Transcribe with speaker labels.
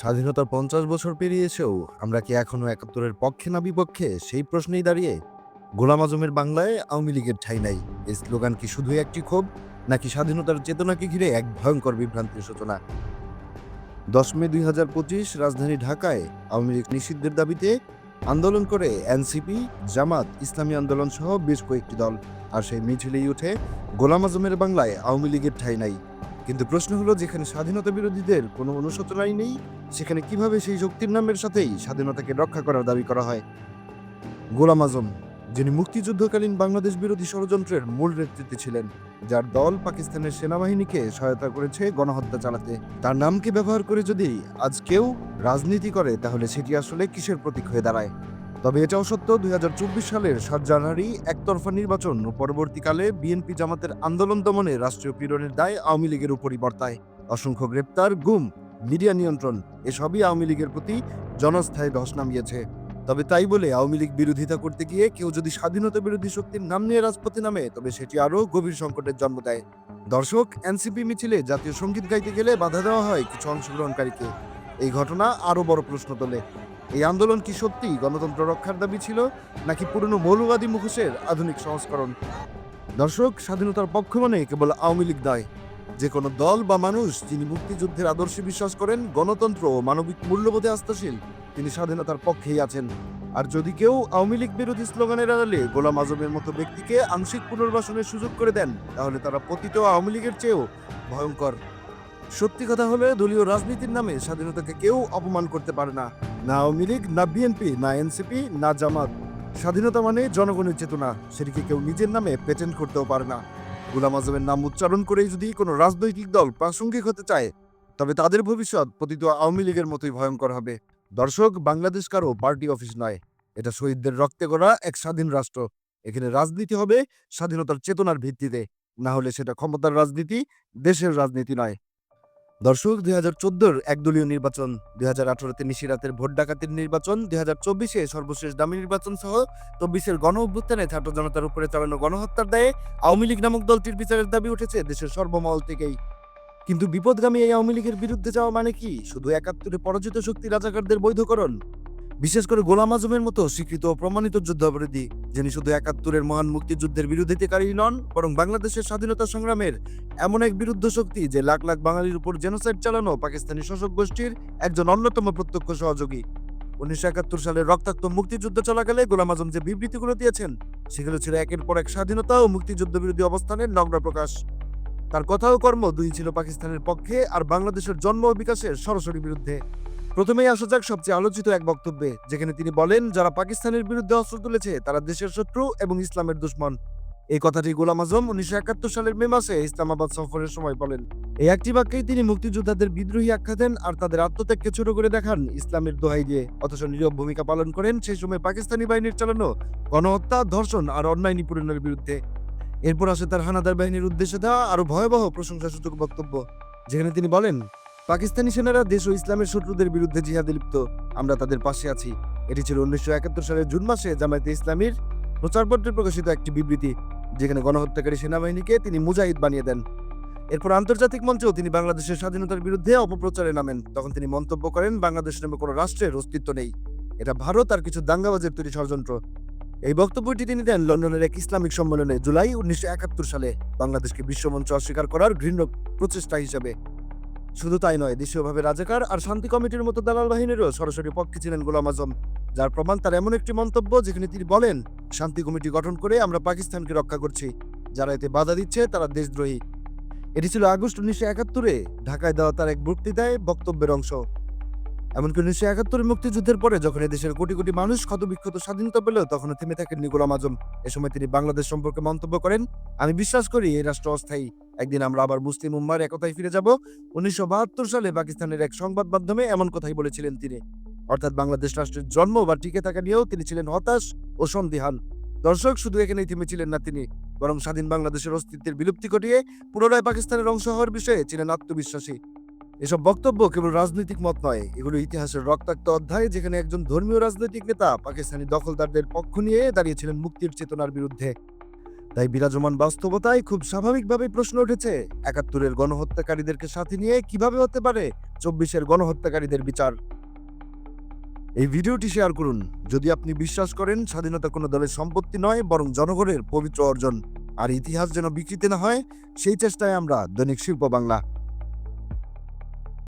Speaker 1: স্বাধীনতার পঞ্চাশ বছর পেরিয়ে এসেও আমরা কি এখনও একাত্তরের পক্ষে না বিপক্ষে সেই প্রশ্নেই দাঁড়িয়ে? গোলাম আজমের বাংলায় আওয়ামী লীগের ঠাই নাই। এই স্লোগান কি শুধুই একটি ক্ষোভ, নাকি স্বাধীনতার চেতনাকে ঘিরে এক ভয়ঙ্কর বিভ্রান্তির সূচনা? দশ মে দুই হাজার পঁচিশ রাজধানী ঢাকায় আওয়ামী লীগ নিষিদ্ধের দাবিতে আন্দোলন করে এনসিপি, জামাত, ইসলামী আন্দোলন সহ বেশ কয়েকটি দল। আর সেই মিছিলেই উঠে গোলাম আজমের বাংলায় আওয়ামী লীগের ঠাই নাই। কিন্তু প্রশ্ন হলো, যেখানে স্বাধীনতা বিরোধীদের কোনো অনুশোচনাই নেই, সেখানে কীভাবে সেই শক্তির নামের সাথেই স্বাধীনতাকে রক্ষা করার দাবি করা হয়? গোলাম আজম, যিনি মুক্তিযুদ্ধকালীন বাংলাদেশ বিরোধী ষড়যন্ত্রের মূল নেতৃত্বে ছিলেন, যার দল পাকিস্তানের সেনাবাহিনীকে সহায়তা করেছে গণহত্যা চালাতে। তার নামকে ব্যবহার করে যদি আজ কেউ রাজনীতি করে, তাহলে সেটি আসলে কিসের প্রতীক হয়ে দাঁড়ায়? তবে এটাও সত্য, দুই হাজার চব্বিশ সালের সাত জানুয়ারি একতরফা নির্বাচন ও পরবর্তীকালে বিএনপি জামাতের আন্দোলন দমনে রাষ্ট্রীয় পীড়নের দায় আওয়ামী লীগের উপরই বর্তায়। অসংখ্য গ্রেপ্তার, গুম, মিডিয়া নিয়ন্ত্রণ, এসবই আওয়ামী লীগের প্রতি জনস্থায়ী ধস নামিয়েছে। তবে তাই বলে আওয়ামী লীগ বিরোধিতা করতে গিয়ে কেউ যদি স্বাধীনতা বিরোধী শক্তির নাম নিয়ে রাজপথে নামে, তবে সেটি আরও গভীর সংকটের জন্ম দেয়। দর্শক, এনসিপি মিছিলে জাতীয় সংগীত গাইতে গেলে বাধা দেওয়া হয় কিছু অংশগ্রহণকারীকে। এই ঘটনা আরও বড় প্রশ্ন তোলে। এই আন্দোলন কি সত্যি গণতন্ত্র রক্ষার দাবি ছিল, নাকি পুরনো মৌলবাদী মুখোশের আধুনিক সংস্করণ? দর্শক, স্বাধীনতার পক্ষ মানে কেবল আওয়ামী লীগ নয়। যে কোনো দল বা মানুষ যিনি মুক্তিযুদ্ধের আদর্শে বিশ্বাস করেন, গণতন্ত্র ও মানবিক মূল্যবোধে আস্থাশীল, তিনি স্বাধীনতার পক্ষেই আছেন। আর যদি কেউ আওয়ামী লীগ বিরোধী স্লোগানের আড়ালে গোলাম আজমের মতো ব্যক্তিকে আংশিক পুনর্বাসনের সুযোগ করে দেন, তাহলে তারা পতিত আওয়ামী লীগের চেয়েও ভয়ঙ্কর। সত্যি কথা হলে দলীয় রাজনীতির নামে স্বাধীনতাকে কেউ অপমান করতে পারে না। না আওয়ামী লীগ, না বিএনপি, না এনসিপি, না জামাত। স্বাধীনতা মানে জনগণের চেতনা, সেটিকে কেউ নিজের নামে পেটেন্ট করতেও পারে না। গুলাম আজমের নাম উচ্চারণ করেই যদি কোনো রাজনৈতিক দল প্রাসঙ্গিক হতে চায়, তবে তাদের ভবিষ্যৎ পতিত আওয়ামী লীগের মতোই ভয়ঙ্কর হবে। দর্শক, বাংলাদেশ কারও পার্টি অফিস নয়। এটা শহীদদের রক্তে গড়া এক স্বাধীন রাষ্ট্র। এখানে রাজনীতি হবে স্বাধীনতার চেতনার ভিত্তিতে। না হলে সেটা ক্ষমতার রাজনীতি, দেশের রাজনীতি নয়। দর্শক, দুই হাজার চোদ্দোর একদলীয় নির্বাচন, দুই হাজার আঠারোতে নিশিরাতের ভোট ডাকাতির নির্বাচন, দুই হাজার চব্বিশে সর্বশেষ দামি নির্বাচন সহ চব্বিশের গণ অভ্যুত্থানে ছাত্র জনতার উপরে চালানো গণহত্যার দায়ে আওয়ামী লীগ নামক দলটির বিচারের দাবি উঠেছে দেশের সর্বমহল থেকেই। কিন্তু বিপদগামী এই আওয়ামী লীগের বিরুদ্ধে যাওয়া মানে কি? শুধু একাত্তরে পরাজিত শক্তি রাজাকারদের বৈধকরণ? বিশেষ করে গোলাম আজমের মতো স্বীকৃত প্রমাণিত যুদ্ধাপরাধী, যিনি শুধু একাত্তরের মহান মুক্তিযুদ্ধের বিরোধিতাকারী নন, বরং বাংলাদেশের স্বাধীনতা সংগ্রামের এমন এক বিরুদ্ধ শক্তি যে লাখ লাখ বাঙালির উপর জেনোসাইড চালানো পাকিস্তানি শাসক গোষ্ঠীর একজন অন্যতম প্রত্যক্ষ সহযোগী। উনিশশো একাত্তর সালের রক্তাক্ত মুক্তিযুদ্ধ চলাকালে গোলাম আজম যে বিবৃতিগুলো দিয়েছেন, সেগুলো ছিল একের পর এক স্বাধীনতা ও মুক্তিযুদ্ধ বিরোধী অবস্থানের নগ্ন প্রকাশ। তার কথা ও কর্ম দুই ছিল পাকিস্তানের পক্ষে আর বাংলাদেশের জন্ম ও বিকাশের সরাসরি বিরুদ্ধে। প্রথমেই আসা যাক সবচেয়ে আলোচিত এক বক্তব্যে, যেখানে তিনি বলেন, যারা পাকিস্তানের বিরুদ্ধে অস্ত্র তুলেছে, তারা দেশের শত্রু এবং ইসলামের দুশ্মন। এই কথাটি গোলাম আজম উনিশশো একাত্তর সালের মে মাসে ইসলামাবাদ সফরের সময় বলেন। এই একটি বাক্যেই তিনি মুক্তিযোদ্ধাদের বিদ্রোহী আখ্যা দেন আর তাদের আত্মত্যাগকে ছোট করে দেখান ইসলামের দোহাই দিয়ে। অথচ নীরব ভূমিকা পালন করেন সেই সময় পাকিস্তানি বাহিনীর চালানো গণহত্যা, ধর্ষণ আর অন্যায় নিপীড়নের বিরুদ্ধে। এরপর আসে তার হানাদার বাহিনীর উদ্দেশ্যে দেওয়া আরও ভয়াবহ প্রশংসাসূচক বক্তব্য, যেখানে তিনি বলেন পাকিস্তানি সেনারা দেশ ও ইসলামের শত্রুদের বিরুদ্ধে জিহাদে লিপ্ত। আমরা তাদের পাশে আছি। এটি ছিল উনিশশো একাত্তর সালের জুন মাসে জামায়াতে ইসলামীর প্রচারপত্রে প্রকাশিত একটি বিবৃতি, যেখানে গণহত্যাকারী সেনাবাহিনীকে তিনি মুজাহিদ বানিয়ে দেন। এরপর আন্তর্জাতিক মঞ্চেও তিনি বাংলাদেশের স্বাধীনতার বিরুদ্ধে অপপ্রচারে নামেন। তখন তিনি মন্তব্য করেন, বাংলাদেশ নামে কোনো রাষ্ট্রের অস্তিত্ব নেই। এটা ভারত আর কিছু দাঙ্গাবাজের তৈরি ষড়যন্ত্র। এই বক্তব্যটি তিনি দেন লন্ডনের এক ইসলামিক সম্মেলনে জুলাই উনিশশো একাত্তর সালে। বাংলাদেশকে বিশ্বমঞ্চ অস্বীকার করার ঘৃণ্য প্রচেষ্টা হিসেবে। শুধু তাই নয়, দেশীয়ভাবে রাজাকার আর শান্তি কমিটির মতো দালাল বাহিনীরও সরাসরি পক্ষে ছিলেন গোলাম আজম। যার প্রমাণ তার এমন একটি মন্তব্য যেখানে তিনি বলেন, শান্তি কমিটি গঠন করে আমরা পাকিস্তানকে রক্ষা করছি। যারা এতে বাধা দিচ্ছে, তারা দেশদ্রোহী। এটি ছিল আগস্ট উনিশশো একাত্তরে। ঢাকায় দেওয়া তার এক বক্তৃতায় বক্তব্যের অংশ। এমনকি উনিশশো একাত্তরের মুক্তিযুদ্ধের পরে যখন দেশের কোটি কোটি মানুষ ক্ষতবিক্ষত স্বাধীনতা পেলেও তখনও থেমে থাকেননি গোলাম আজম। এ সময় তিনি বাংলাদেশ সম্পর্কে মন্তব্য করেন, আমি বিশ্বাস করি এই রাষ্ট্র অস্থায়ী। একদিন আমরা আবার মুসলিম উম্মার একতায় ফিরে যাব। উনিশশো বাহাত্তর সালে পাকিস্তানের এক সংবাদ মাধ্যমে এমন কথাই বলেছিলেন তিনি। অর্থাৎ বাংলাদেশ রাষ্ট্রের জন্ম বা টিকে থাকা নিয়েও তিনি ছিলেন হতাশ ও সন্দিহান। দর্শক, শুধু এখানেই থেমেছিলেন না তিনি, বরং স্বাধীন বাংলাদেশের অস্তিত্বের বিলুপ্তি ঘটিয়ে পুনরায় পাকিস্তানের অংশ হওয়ার বিষয়ে ছিলেন আত্মবিশ্বাসী। এসব বক্তব্য কেবল রাজনৈতিক মত নয়, এগুলো ইতিহাসের রক্তাক্ত অধ্যায় যেখানে একজন ধর্মীয় রাজনৈতিক নেতা পাকিস্তানি দখলদারদের পক্ষ নিয়ে দাঁড়িয়েছিলেন মুক্তির চেতনার বিরুদ্ধে। তাই বিরাজমান বাস্তবতায় খুব স্বাভাবিকভাবে প্রশ্ন উঠেছে, একাত্তরের গণহত্যাকারীদেরকে সাথে নিয়ে কীভাবে হতে পারে চব্বিশের গণহত্যাকারীদের বিচার? এই ভিডিওটি শেয়ার করুন, যদি আপনি বিশ্বাস করেন স্বাধীনতা কোনো দলের সম্পত্তি নয়, বরং জনগণের পবিত্র অর্জন। আর ইতিহাস যেন বিকৃতি না হয়, সেই চেষ্টায় আমরা দৈনিক শিল্প বাংলা।